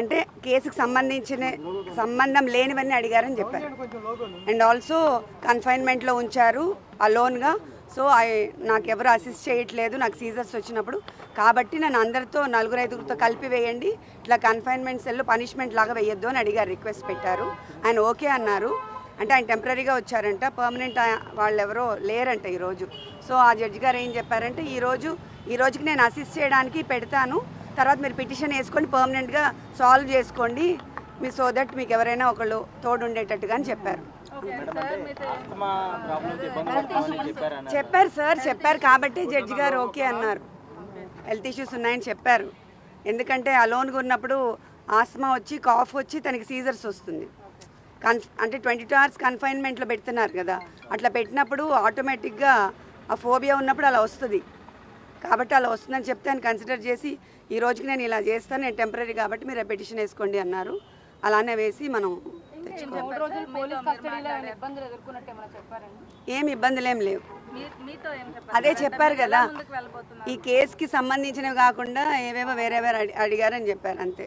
అంటే కేసుకు సంబంధించిన సంబంధం లేనివన్నీ అడిగారని చెప్పారు. అండ్ ఆల్సో కన్ఫైన్మెంట్లో ఉంచారు అలోన్గా సో ఐ నాకు ఎవరు అసిస్ట్ చేయట్లేదు నాకు సీజర్స్ వచ్చినప్పుడు. కాబట్టి నన్ను అందరితో నలుగురు ఐదుగురితో కలిపి వేయండి. ఇట్లా కన్ఫైన్మెంట్ సెల్లో పనిష్మెంట్ లాగా వేయొద్దు అని అడిగారు రిక్వెస్ట్ పెట్టారు. ఆయన ఓకే అన్నారు. అంటే ఆయన టెంపరీగా వచ్చారంట. పర్మనెంట్ వాళ్ళు ఎవరో లేరంట ఈరోజు. సో ఆ జడ్జి గారు ఏం చెప్పారంటే ఈరోజు ఈ రోజుకి నేను అసిస్ట్ చేయడానికి పెడతాను. తర్వాత మీరు పిటిషన్ వేసుకొని పర్మనెంట్గా సాల్వ్ చేసుకోండి. మీ సో దట్ మీకు ఎవరైనా ఒకళ్ళు తోడు ఉండేటట్టుగా అని చెప్పారు. చెప్పారు సార్ చెప్పారు కాబట్టి జడ్జి గారు ఓకే అన్నారు. హెల్త్ ఇష్యూస్ ఉన్నాయని చెప్పారు. ఎందుకంటే అలోన్గా ఉన్నప్పుడు ఆస్మా వచ్చి కాఫ్ వచ్చి తనకి సీజర్స్ వస్తుంది. కన్ అంటే ట్వంటీ టూ అవర్స్ కన్ఫైన్మెంట్లో పెడుతున్నారు కదా. అట్లా పెట్టినప్పుడు ఆటోమేటిక్గా ఆ ఫోబియా ఉన్నప్పుడు అలా వస్తుంది. కాబట్టి అలా వస్తుందని చెప్తే ఆయన కన్సిడర్ చేసి ఈ రోజుకి నేను ఇలా చేస్తాను నేను టెంపరీ కాబట్టి మీరు పిటిషన్ వేసుకోండి అన్నారు. అలానే వేసి మనం ఏం ఇబ్బందులు ఏం లేవు. అదే చెప్పారు కదా. ఈ కేసుకి సంబంధించినవి కాకుండా ఏవేవో వేరే వేరే అడి- అడిగారని చెప్పారు అంతే.